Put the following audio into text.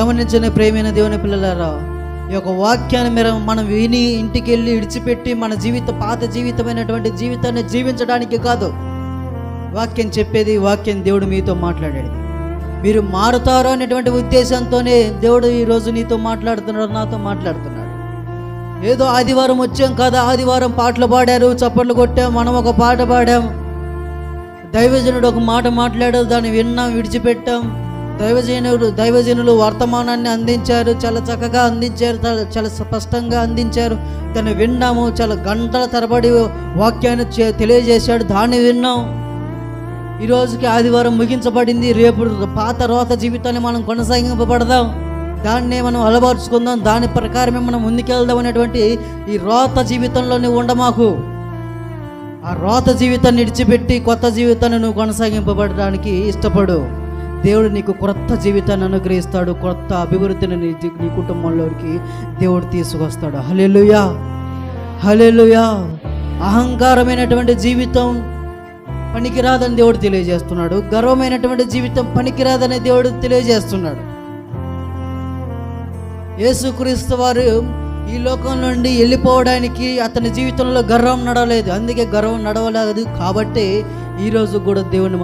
గమనించిన ప్రేమైన దేవుని పిల్లలారా ఈ యొక్క వాక్యాన్ని మీరు మనం విని ఇంటికి వెళ్ళి విడిచిపెట్టి మన జీవిత పాత జీవితమైనటువంటి జీవితాన్ని జీవించడానికి కాదు. వాక్యం చెప్పేది వాక్యం దేవుడు మీతో మాట్లాడేది మీరు మారుతారో అనేటువంటి ఉద్దేశంతోనే దేవుడు ఈరోజు నీతో మాట్లాడుతున్నాడు నాతో మాట్లాడుతున్నాడు. ఏదో ఆదివారం వచ్చాం కదా ఆదివారం పాటలు పాడారు చప్పట్లు కొట్టాం మనం ఒక పాట పాడాం. దైవజనుడు ఒక మాట మాట్లాడారు దాన్ని విన్నాం విడిచిపెట్టాం. దైవజనుడు దైవజనులు వర్తమానాన్ని అందించారు చాలా చక్కగా అందించారు చాలా- చాలా స్పష్టంగా అందించారు. దాన్ని విన్నాము చాలా గంటల తరబడి వాక్యాన్ని తెలియజేశాడు దాన్ని విన్నాం. ఈ రోజుకి ఆదివారం ముగించబడింది రేపు పాత రోత జీవితాన్ని మనం కొనసాగింపబడదాం. దాన్నే మనం అలవరుచుకుందాం దాని ప్రకారమే మనం ముందుకెళ్దాం అనేటువంటి ఈ రోత జీవితంలోనే ఉండమాకు ఆ రోత జీవితాన్ని విడిచిపెట్టి కొత్త జీవితాన్ని నువ్వు కొనసాగింపబడడానికి ఇష్టపడు. దేవుడు నీకు క్రొత్త జీవితాన్ని అనుగ్రహిస్తాడు కొత్త అభివృద్ధిని నీ నీ కుటుంబంలోకి దేవుడు తీసుకొస్తాడు. హలెలుయా హలెలుయా అహంకారమైనటువంటి జీవితం పనికిరాదని దేవుడు తెలియజేస్తున్నాడు. గర్వమైనటువంటి జీవితం పనికిరాదని దేవుడు తెలియజేస్తున్నాడు. యేసుక్రీస్తు వారు ఈ లోకం నుండి వెళ్ళిపోవడానికి అతని జీవితంలో గర్వం నడవలేదు. అందుకే గర్వం నడవలేదు. కాబట్టి ఈరోజు కూడా దేవుని